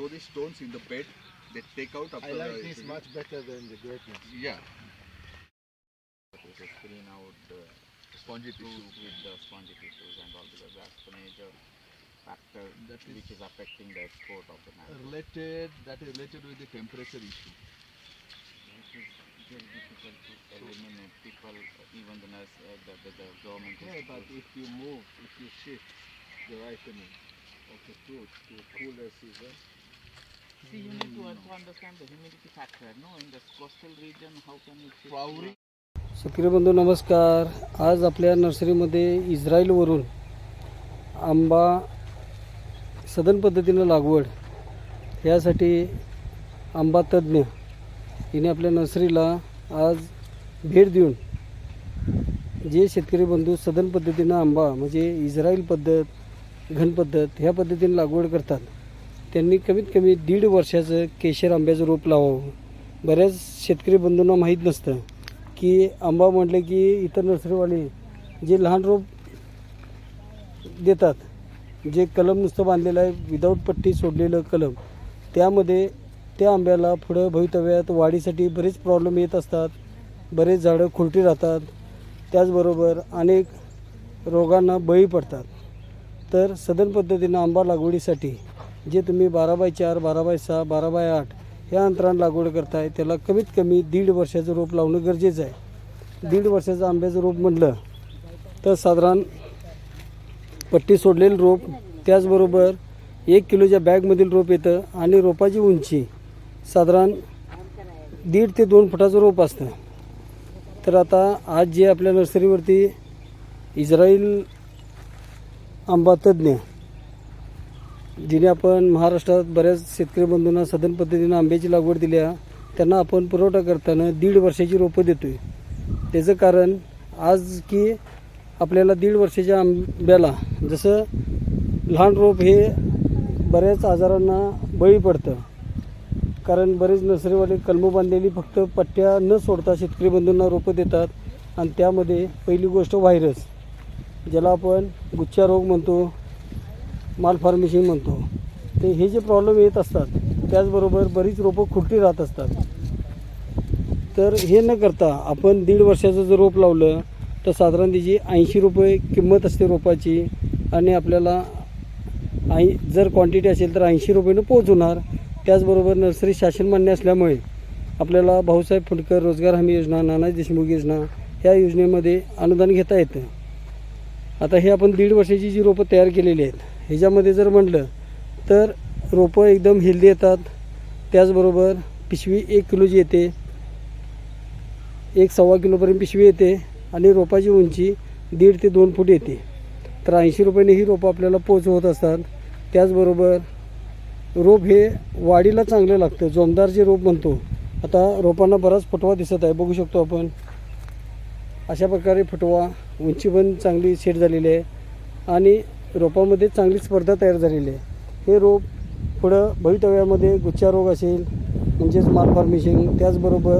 sow the stones in the bed. They take out after I like the, this much better than the greatness. Yeah. to screen out uh, Spongy fruit tissue. with the spongy tissues and all because that's the major factor That is- which is affecting the export of the mango. Related, that is related with the temperature issue. It is very difficult to eliminate people, uh, even the nurse, uh, the, the, the government Yeah, but if you move, if you shift the ripening of the fruit to a cooler season, See, you need to also understand the humidity factor. No, in the coastal region, how can you shift Flowering. शेतकरी बंधू नमस्कार आज आपल्या नर्सरीमध्ये इस्रायलवरून आंबा सदन पद्धतीनं लागवड यासाठी आंबा तज्ज्ञ हिने आपल्या नर्सरीला आज भेट देऊन जे शेतकरी बंधू सदन पद्धतीनं आंबा म्हणजे इस्रायल पद्धत घन पद्धत ह्या पद्धतीने लागवड करतात त्यांनी कमीत कमी दीड वर्षाचं केशर आंब्याचं रोप लावावं. बऱ्याच शेतकरी बंधूंना माहीत नसतं की आंबा म्हटलं की इतर नर्सरीवाले जे लहान रोप देतात जे कलम नुसतं बांधलेलं आहे विदाऊट पट्टी सोडलेलं कलम त्यामध्ये त्या आंब्याला पुढं भवितव्यात वाढीसाठी बरेच प्रॉब्लेम येत असतात बरेच झाडं खुरटी राहतात त्याचबरोबर अनेक रोगांना बळी पडतात. तर सदन पद्धतीनं आंबा लागवडीसाठी जे तुम्ही बारा बाय चार बारा बाय सहा बारा बाय आठ या अंतरानं लागवड करताय त्याला कमीत कमी दीड वर्षाचं रोप लावणं गरजेचं आहे. दीड वर्षाचं आंब्याचं रोप म्हटलं तर साधारण पट्टी सोडलेलं रोप त्याचबरोबर एक किलोच्या बॅगमधील रोप येतं आणि रोपाची उंची साधारण दीड ते दोन फुटाचं रोप असतं. तर आता आज जे आपल्या नर्सरीवरती इस्राईल आंबा तज्ज्ञ जिने आपण महाराष्ट्रात बऱ्याच शेतकरी बंधूंना सदन पद्धतीनं आंब्याची लागवड दिली आहे. त्यांना आपण पुरवठा करताना दीड वर्षाची रोपं देतो आहे त्याचं कारण आज की आपल्याला दीड वर्षाच्या आंब्याला जसं लहान रोप हे बऱ्याच आजारांना बळी पडतं. कारण बरेच नर्सरीवाले कलमं बांधलेली फक्त पट्ट्या न सोडता शेतकरी बंधूंना रोपं देतात आणि त्यामध्ये पहिली गोष्ट व्हायरस ज्याला आपण गुच्छा रोग म्हणतो. माल फार्मेशिंग म्हणतो. ते हे जे प्रॉब्लेम येत असतात त्याचबरोबर बरीच रोपं खुरटी राहत असतात. तर हे न करता आपण दीड वर्षाचं जर रोप लावलं तर साधारण त्याची ऐंशी रुपये किंमत असते रोपाची. आणि आपल्याला आई जर क्वांटिटी असेल तर ऐंशी रुपयेनं पोच होणार त्याचबरोबर नर्सरी शासन मान्य असल्यामुळे आपल्याला भाऊसाहेब फुंडकर रोजगार हमी योजना नानाजी देशमुख योजना ह्या योजनेमध्ये अनुदान घेता येतं. आता हे आपण दीड वर्षाची जी रोपं तयार केलेली आहेत ह्याच्यामध्ये जर म्हटलं तर रोपं एकदम हेल्दी येतात. त्याचबरोबर पिशवी एक किलोची येते. एक सव्वा किलोपर्यंत पिशवी येते आणि रोपाची उंची दीड ते दोन फूट येते. तर ऐंशी रुपयाने ही रोपं आपल्याला पोच होत असतात. त्याचबरोबर रोप हे वाढीला चांगलं लागतं. जोमदार जे रोप म्हणतो आता रोपांना बराच फुटवा दिसत आहे. बघू शकतो आपण. अशा प्रकारे फुटवा उंची पण चांगली सेट झालेली आहे. आणि रोपामध्ये चांगली स्पर्धा तयार झालेली आहे. हे रोप पुढं भवितव्यामध्ये गुच्छारोग असेल म्हणजेच माल त्याचबरोबर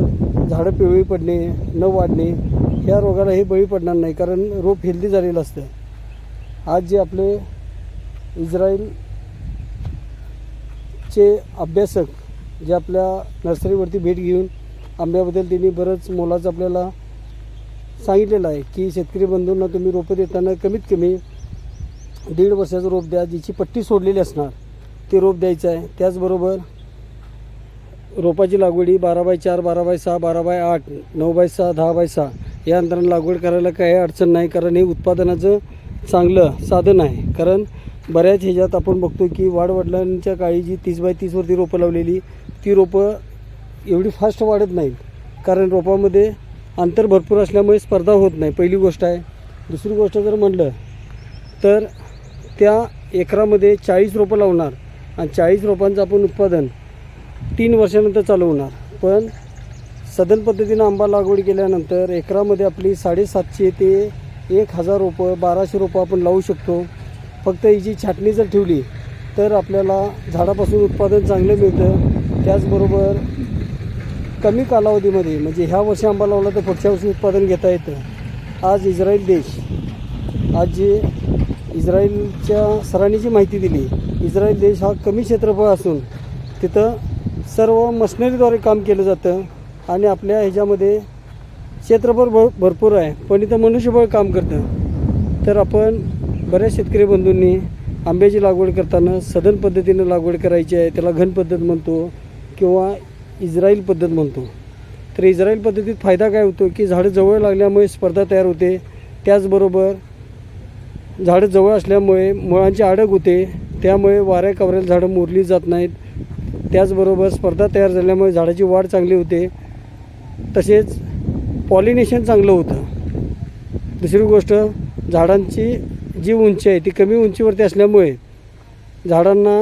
झाडं पिवळी पडणे न वाढणे ह्या रोगाला हे बळी पडणार नाही कारण रोप हेल्दी झालेलं असतं. आज जे आपले इस्रायलचे अभ्यासक जे आपल्या नर्सरीवरती भेट घेऊन आंब्याबद्दल त्यांनी बरंच मोलाचं आपल्याला सांगितलेलं आहे की शेतकरी बंधूंना तुम्ही रोपं देताना कमीत कमी दीड वर्षाचं रोप द्या जिची पट्टी सोडलेली असणार ते रोप द्यायचं आहे. त्याचबरोबर रोपाची लागवडी बारा बाय चार बारा बाय सहा बारा बाय आठ नऊ बाय सहा दहा बाय सहा या अंतराने लागवड करायला काही अडचण नाही कारण हे उत्पादनाचं चांगलं साधन आहे. कारण बऱ्याच ह्याच्यात आपण बघतो की वाडवडिलांच्या काळी जी तीस बाय तीसवरती रोपं लावलेली ती रोपं एवढी फास्ट वाढत नाहीत. कारण रोपामध्ये अंतर भरपूर असल्यामुळे स्पर्धा होत नाही पहिली गोष्ट आहे. दुसरी गोष्ट जर म्हटलं तर त्या एकरामध्ये चाळीस रोपं लावणार आणि चाळीस रोपांचं आपण उत्पादन तीन वर्षानंतर चालू होणार पण सदन पद्धतीनं आंबा लागवड केल्यानंतर एकरामध्ये आपली साडेसातशे ते एक हजार रोपं बाराशे रोपं आपण लावू शकतो. फक्त हिची छाटणी जर ठेवली तर आपल्याला झाडापासून उत्पादन चांगलं मिळतं. त्याचबरोबर कमी कालावधीमध्ये म्हणजे ह्या वर्षी आंबा लावला तर पुढच्या वर्षी उत्पादन घेता येतं. आज इस्रायल देश आज जे इस्रायलच्या सरांनी जी माहिती दिली इस्रायल देश हा कमी क्षेत्रफळ असून तिथं सर्व मशनरीद्वारे काम केलं जातं आणि आपल्या ह्याच्यामध्ये क्षेत्रफळ भर भरपूर आहे. पण इथं मनुष्यबळ काम करतं. तर आपण बऱ्याच शेतकरी बंधूंनी आंब्याची लागवड करताना सदन पद्धतीनं लागवड करायची आहे त्याला घन पद्धत म्हणतो किंवा इस्रायल पद्धत म्हणतो. तर इस्रायल पद्धतीत फायदा काय होतो की झाडं जवळ लागल्यामुळे स्पर्धा तयार होते. त्याचबरोबर झाडं जवळ असल्यामुळे मुळांची आडक होते त्यामुळे वाऱ्या कवऱ्याला झाडं मोरली जात नाहीत. त्याचबरोबर स्पर्धा तयार झाल्यामुळे झाडाची वाढ चांगली होते. तसेच पॉलिनेशन चांगलं होतं. दुसरी गोष्ट झाडांची जी उंची आहे ती कमी उंचीवरती असल्यामुळे झाडांना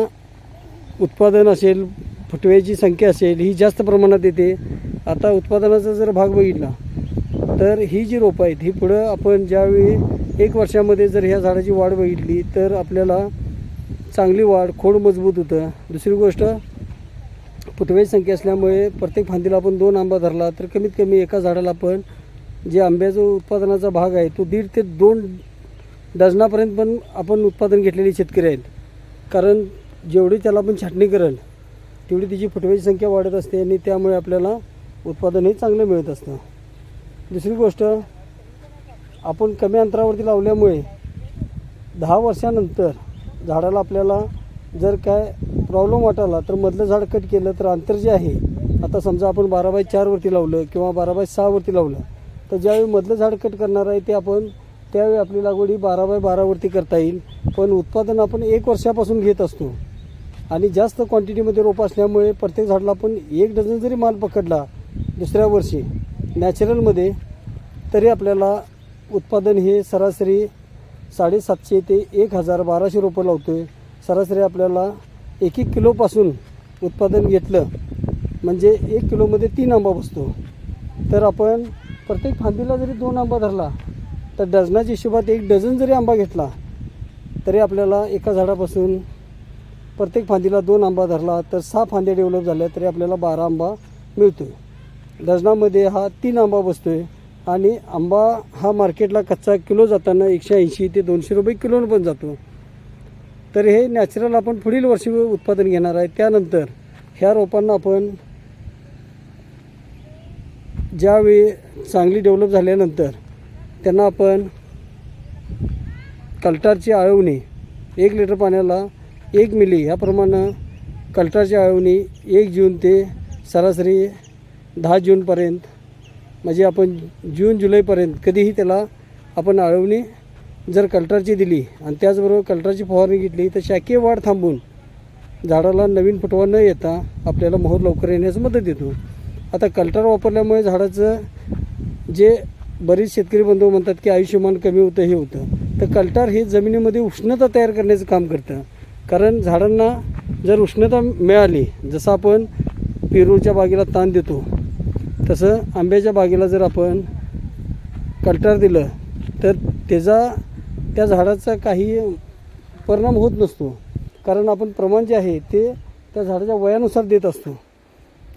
उत्पादन असेल फुटव्याची संख्या असेल ही जास्त प्रमाणात येते. आता उत्पादनाचा जर भाग बघितला तर ही जी रोपं आहेत ही पुढं आपण ज्यावेळी एक वर्षामध्ये जर ह्या झाडाची वाढ बघितली तर आपल्याला चांगली वाढ खोड मजबूत होतं. दुसरी गोष्ट पुतव्याची संख्या असल्यामुळे प्रत्येक फांदीला आपण दोन आंबा धरला तर कमीत कमी एका झाडाला आपण जे आंब्याचा उत्पादनाचा भाग आहे तो दीड ते दोन डझनापर्यंत पण आपण उत्पादन घेतलेले शेतकरी आहेत. कारण जेवढी त्याला आपण छाटणी करेल तेवढी तिची फुटव्याची संख्या वाढत असते आणि त्यामुळे आपल्याला उत्पादनही चांगलं मिळत असतं. दुसरी गोष्ट आपण कमी अंतरावरती लावल्यामुळे दहा वर्षानंतर झाडाला आपल्याला जर काय प्रॉब्लेम वाटाला तर मधलं झाड कट केलं तर अंतर जे आहे आता समजा आपण बारा बाय चारवरती लावलं किंवा बारा बाय सहावरती लावलं तर ज्यावेळी मधलं झाड कट करणार आहे ते आपण त्यावेळी आपली लागवड ही बारा बाय बारावरती करता येईल. पण उत्पादन आपण एक वर्षापासून घेत असतो. आणि जास्त क्वांटिटीमध्ये रोपं असल्यामुळे प्रत्येक झाडाला आपण एक डझन जरी माल पकडला दुसऱ्या वर्षी नॅचरलमध्ये तरी आपल्याला उत्पादन हे सरासरी साडेसातशे ते एक हजार बाराशे रुपये लावतो आहे सरासरी आपल्याला एक एक किलोपासून उत्पादन घेतलं. म्हणजे एक किलोमध्ये तीन आंबा बसतो. तर आपण प्रत्येक फांदीला जरी दोन आंबा धरला तर डझनाच्या हिशोबात एक डझन जरी आंबा घेतला तरी आपल्याला एका झाडापासून प्रत्येक फांदीला दोन आंबा धरला तर सहा फांद्या डेव्हलप झाल्या तरी आपल्याला बारा आंबा मिळतो आहे डझनामध्ये हा तीन आंबा बसतो आहे आणि आंबा हा मार्केटला कच्चा किलो जाताना एकशे ऐंशी ते दोनशे रुपये किलोनं पण जातो. तर हे नॅचरल आपण पुढील वर्षी उत्पादन घेणार आहे. त्यानंतर ह्या रोपांना आपण ज्यावेळी चांगली डेव्हलप झाल्यानंतर त्यांना आपण कल्टारची आळवणी एक लिटर पाण्याला एक मिली ह्याप्रमाणे कल्टारची आळवणी एक जून ते सरासरी दहा जूनपर्यंत म्हणजे आपण जून जुलैपर्यंत कधीही त्याला आपण अळवणी जर कल्टरची दिली आणि त्याचबरोबर कल्टरची फवारणी घेतली तर शाकीय वाढ थांबून झाडाला नवीन फुटवा न येता आपल्याला मोहर लवकर येण्यास मदत देतो. आता कल्टर वापरल्यामुळे झाडाचं जे बरेच शेतकरी बंधू म्हणतात की आयुष्यमान कमी होतं हे होतं. तर कल्टार हे जमिनीमध्ये उष्णता तयार करण्याचं काम करतं. कारण झाडांना जर उष्णता मिळाली जसं आपण पेरूच्या बागेला ताण देतो तसं आंब्याच्या बागेला जर आपण कल्टार दिलं तर त्याचा त्या झाडाचा काही परिणाम होत नसतो. कारण आपण प्रमाण जे आहे ते त्या झाडाच्या वयानुसार देत असतो.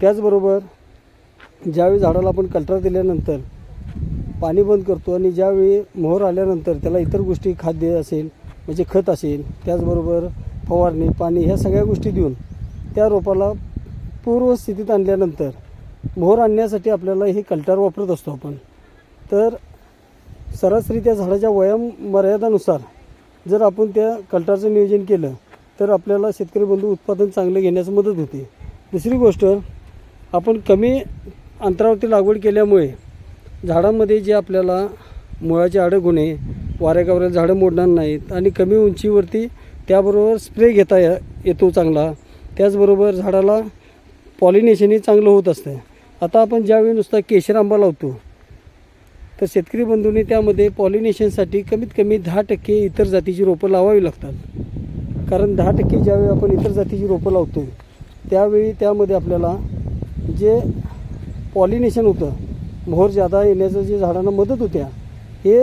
त्याचबरोबर ज्यावेळी झाडाला आपण कल्टार दिल्यानंतर पाणी बंद करतो आणि ज्यावेळी मोहर आल्यानंतर त्याला इतर गोष्टी खाद्य असेल म्हणजे खत असेल त्याचबरोबर फवारणी पाणी ह्या सगळ्या गोष्टी देऊन त्या रोपाला पूर्व स्थितीत आणल्यानंतर मोहर आणण्यासाठी आपल्याला हे कल्टार वापरत असतो आपण. तर सरासरी त्या झाडाच्या वयम मर्यादानुसार जर आपण त्या कल्टारचं नियोजन केलं तर आपल्याला शेतकरी बंधू उत्पादन चांगलं घेण्यास मदत होते. दुसरी गोष्ट आपण कमी अंतरावरती लागवड केल्यामुळे झाडामध्ये जे आपल्याला मुळाचे आडग होणे वाऱ्या झाडं मोडणार नाहीत आणि कमी उंचीवरती त्याबरोबर स्प्रे घेता या- येतो चांगला. त्याचबरोबर झाडाला पॉलिनेशनही चांगलं होत असतं. आता आपण ज्यावेळी नुसता केशर आंबा लावतो तर शेतकरी बंधूंनी त्यामध्ये पॉलिनेशनसाठी कमीत कमी दहा टक्के इतर जातीची रोपं लावावी लागतात. कारण दहा टक्के ज्यावेळी आपण इतर जातीची रोपं लावतो त्यावेळी त्यामध्ये आपल्याला जे पॉलिनेशन होतं मोहर जादा येण्याचं जे झाडांना मदत होत्या हे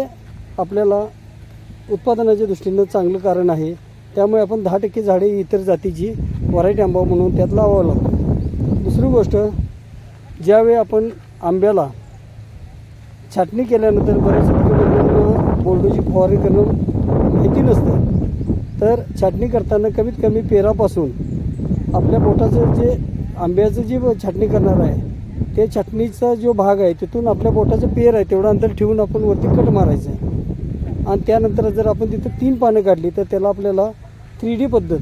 आपल्याला उत्पादनाच्या दृष्टीनं चांगलं कारण आहे. त्यामुळे आपण दहा टक्के झाडे इतर जातीची व्हरायटी आंबा म्हणून त्यात लावावं लागतो. दुसरी गोष्ट ज्यावेळी आपण आंब्याला छाटणी केल्यानंतर बऱ्याच शेतकऱ्यांना फवारणी करणं माहिती नसतं. तर छाटणी करताना कमीत कमी पेरापासून आपल्या बोटाचं जे आंब्याचं जे छाटणी करणार आहे ते छाटणीचा जो भाग आहे तिथून आपल्या बोटाचं पेर आहे तेवढं अंतर ठेवून आपण वरती कट मारायचं आहे. आणि त्यानंतर जर आपण तिथं तीन पानं काढली तर त्याला आपल्याला थ्री डी पद्धत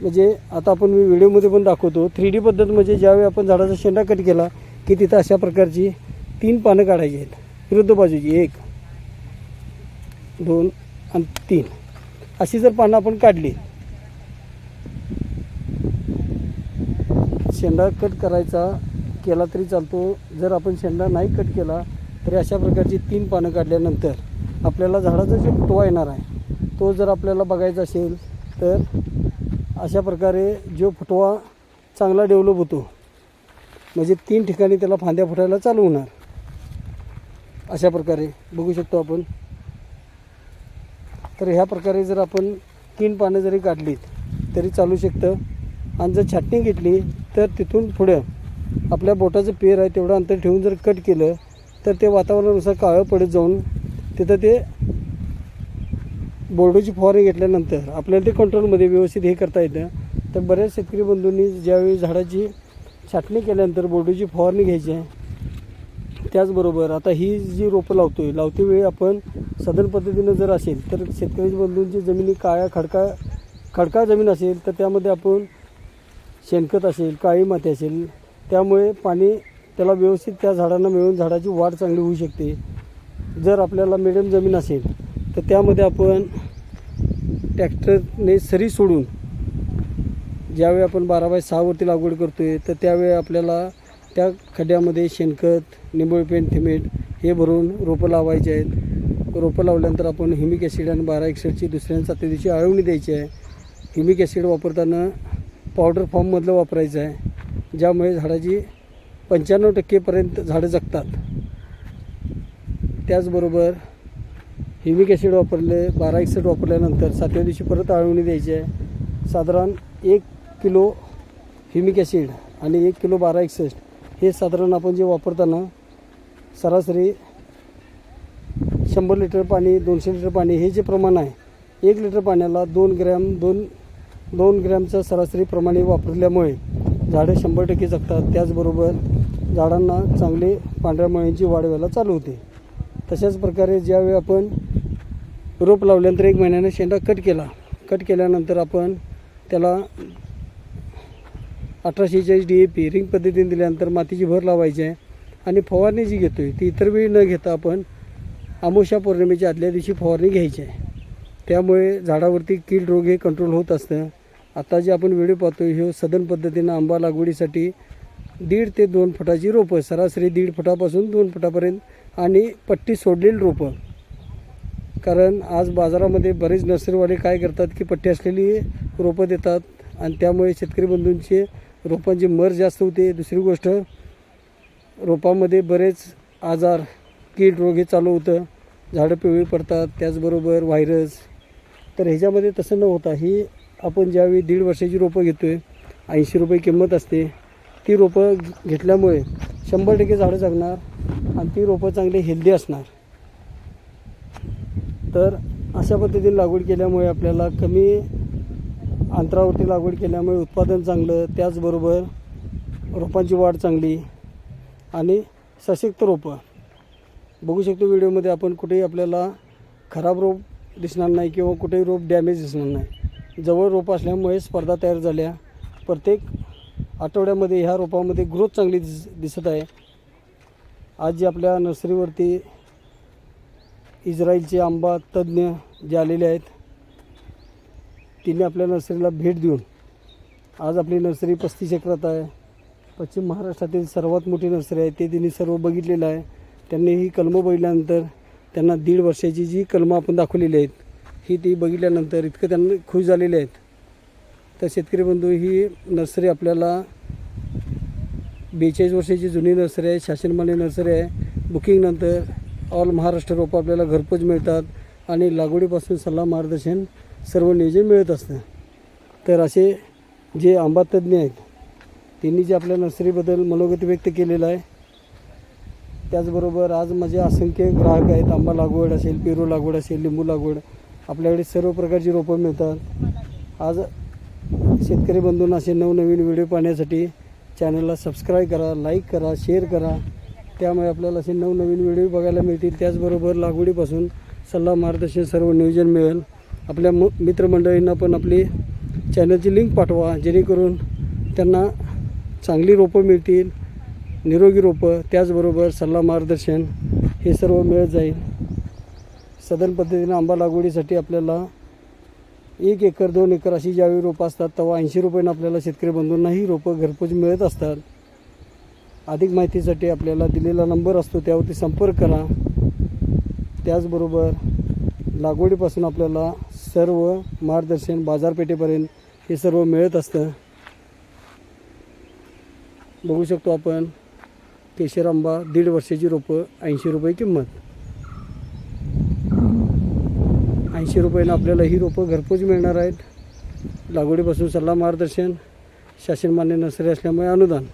म्हणजे आता आपण मी व्हिडिओमध्ये पण दाखवतो थ्री डी पद्धत म्हणजे ज्यावेळी आपण झाडाचा शेंडा कट केला की तिथं अशा प्रकारची तीन पानं काढायची आहेत. विरुद्ध बाजूची एक दोन आणि तीन. अशी जर पानं आपण काढली शेंडा कट करायचा केला तरी चालतो. जर आपण शेंडा नाही कट केला तरी अशा प्रकारची तीन पानं काढल्यानंतर आपल्याला झाडाचा जो टोवा येणार आहे तो जर आपल्याला बघायचा असेल तर अशा प्रकारे जो फुटवा चांगला डेव्हलप होतो म्हणजे तीन ठिकाणी त्याला फांद्या फुटायला चालू होणार. अशा प्रकारे बघू शकतो आपण. तर ह्या प्रकारे जर आपण तीन पानं जरी काढलीत तरी चालू शकतं. आणि जर छाटणी घेतली तर तिथून पुढं आपल्या बोटाचं पेर आहे तेवढं अंतर ठेवून जर कट केलं तर ते वातावरणानुसार काळं पडत जाऊन तिथं ते बोर्डोची फवारणी घेतल्यानंतर आपल्याला ते कंट्रोलमध्ये व्यवस्थित हे करता येतं. तर बऱ्याच शेतकरी बंधूंनी ज्यावेळी झाडाची छाटणी केल्यानंतर बोर्डोची फवारणी घ्यायची आहे त्याचबरोबर आता ही जी रोपं लावतो आहे लावते वेळी आपण सदन पद्धतीनं जर असेल तर शेतकरी बंधूंची जमिनी काळ्या खडका खडकाळ जमीन असेल तर त्यामध्ये आपण शेणखत असेल काळी माती असेल त्यामुळे पाणी त्याला व्यवस्थित त्या झाडांना मिळून झाडाची वाढ चांगली होऊ शकते. जर आपल्याला मिडियम जमीन असेल तर त्यामध्ये आपण ट्रॅक्टरने सरी सोडून ज्यावेळी आपण बारा बाय सहावरती लागवड करतो आहे तर त्यावेळी आपल्याला त्या खड्ड्यामध्ये शेणखत निंबोळी थिमेट हे भरून रोपं लावायचे आहेत. रोपं लावल्यानंतर आपण हिमिक ॲसिड आणि बारा एक्सेडची दुसऱ्यांचा आणि दिवशी आळवणी द्यायची आहे. हिमिक ॲसिड वापरताना पावडर फॉर्ममधलं वापरायचं आहे ज्यामुळे झाडाची पंच्याण्णव टक्केपर्यंत झाडं जगतात. त्याचबरोबर हिमिक ॲसिड वापरले बारा एकसष्ट वापरल्यानंतर सातव्या दिवशी परत आळवणी द्यायची आहे. साधारण एक किलो हिमिक ॲसिड आणि एक किलो बारा एकसष्ट हे साधारण आपण जे वापरताना सरासरी शंभर लिटर पाणी दोनशे लिटर पाणी हे जे प्रमाण आहे एक लिटर पाण्याला दोन ग्रॅम दोन दोन ग्रॅमचं सरासरी प्रमाणे वापरल्यामुळे झाडं शंभर टक्के जगतात. त्याचबरोबर झाडांना चांगले पांढऱ्या मुळ्यांची वाढ व्हायला चालू होते. तशाच प्रकारे ज्यावेळी आपण रोप लावल्यानंतर एक महिन्यानं शेंडा कट केला. कट केल्यानंतर आपण त्याला अठराशे चाळीस डी ए पी रिंग पद्धतीने दिल्यानंतर मातीची भर लावायची आहे. आणि फवारणी जी घेतो आहे ती इतर वेळी न घेता आपण आमोशा पौर्णिमेच्या आदल्या दिवशी फवारणी घ्यायची आहे. त्यामुळे झाडावरती कीड रोग हे कंट्रोल होत असतं. आता जे आपण व्हिडिओ पाहतो हे सदन पद्धतीनं आंबा लागवडीसाठी दीड ते दोन फुटाची रोपं सरासरी दीड फुटापासून दोन फुटापर्यंत आणि पट्टी सोडलेली रोपं. कारण आज बाजारामध्ये बरेच नर्सरीवाले काय करतात की पट्टी असलेली रोपं देतात आणि त्यामुळे शेतकरी बंधूंचे रोपांची मर जास्त होते. दुसरी गोष्ट रोपामध्ये बरेच आजार कीड रोग हे चालू होतं. झाडं पिवळी पडतात त्याचबरोबर व्हायरस तर ह्याच्यामध्ये तसं न होता ही आपण ज्यावेळी दीड वर्षाची रोपं घेतो आहे ऐंशी रुपये किंमत असते ती रोपं घेतल्यामुळे शंभर टक्के झाडं जगणार आणि ती रोपं चांगली हेल्दी असणार. तर अशा पद्धतीने लागवड केल्यामुळे आपल्याला कमी अंतरावरती लागवड केल्यामुळे उत्पादन चांगलं त्याचबरोबर रोपांची वाढ चांगली आणि सशक्त रोपं. बघू शकतो व्हिडिओमध्ये आपण कुठेही आपल्याला खराब रोप दिसणार नाही किंवा कुठेही रोप डॅमेज दिसणार नाही. जवळ रोप असल्यामुळे स्पर्धा तयार झाल्या. प्रत्येक आठवड्यामध्ये ह्या रोपामध्ये ग्रोथ चांगली दिस दिसत आहे. आज जी आपल्या नर्सरीवरती इस्रायलचे आंबा तज्ज्ञ जे आलेले आहेत तिने आपल्या नर्सरीला भेट देऊन आज आपली नर्सरी पस्तीस एकरात आहे. पश्चिम महाराष्ट्रातील सर्वात मोठी नर्सरी आहे ते त्यांनी सर्व बघितलेलं आहे. त्यांनी ही कलमं बघितल्यानंतर त्यांना दीड वर्षाची जी कलमं आपण दाखवलेली आहेत ही ती बघितल्यानंतर इतकं त्यांना खुश झालेले आहेत. तर शेतकरी बंधू ही नर्सरी आपल्याला बेचाळीस वर्षाची जुनी नर्सरी आहे शासनमान्य नर्सरी आहे. बुकिंगनंतर ऑल महाराष्ट्र रोपं आपल्याला घरपोच मिळतात आणि लागवडीपासून सल्ला मार्गदर्शन सर्व नियोजन मिळत असतं. तर असे जे आंबा तज्ज्ञ आहेत त्यांनी जे आपल्या नर्सरीबद्दल मनोगत व्यक्त केलेलं आहे त्याचबरोबर आज माझे असंख्य ग्राहक आहेत आंबा लागवड असेल पेरू लागवड असेल लिंबू लागवड आपल्याकडे सर्व प्रकारची रोपं मिळतात. आज शेतकरी बंधूंना असे नवनवीन व्हिडिओ पाहण्यासाठी चॅनलला सबस्क्राईब करा लाईक करा शेअर करा. त्यामुळे आपल्याला असे नवनवीन व्हिडिओ बघायला मिळतील. त्याचबरोबर लागवडीपासून सल्ला मार्गदर्शन सर्व नियोजन मिळेल. आपल्या म मित्रमंडळींना पण आपली चॅनलची लिंक पाठवा जेणेकरून त्यांना चांगली रोपं मिळतील निरोगी रोपं त्याचबरोबर सल्ला मार्गदर्शन हे सर्व मिळत जाईल. सदन पद्धतीनं आंबा लागवडीसाठी आपल्याला एक एकर दोन एकर अशी ज्यावेळी रोपं असतात तेव्हा ऐंशी रुपयानं आपल्याला शेतकरी बंधूंनाही रोपं घरपोच मिळत असतात. अधिक माहितीसाठी आपल्याला दिलेला नंबर असतो त्यावरती संपर्क करा. त्याचबरोबर लागवडीपासून आपल्याला सर्व मार्गदर्शन बाजारपेठेपर्यंत हे सर्व मिळत असतं. बघू शकतो आपण केशर आंबा दीड वर्षाची रोपं ऐंशी रुपये किंमत. ऐंशी रुपयानं आपल्याला ही रोपं घरपोच मिळणार आहेत. लागवडीपासून सल्ला मार्गदर्शन शासन मान्य नर्सरी असल्यामुळे अनुदान.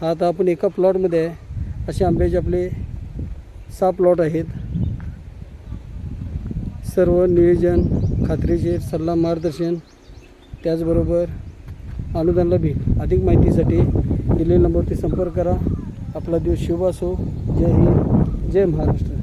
हा आता आपण एका प्लॉटमध्ये आहे. असे आंब्याचे आपले सहा प्लॉट आहेत. सर्व नियोजन खात्रीशीर सल्ला मार्गदर्शन त्याचबरोबर अनुदानला भेट. अधिक माहितीसाठी दिलेल्या नंबरवरती संपर्क करा. आपला दिवस शुभ असो. जय हिंद. जय महाराष्ट्र.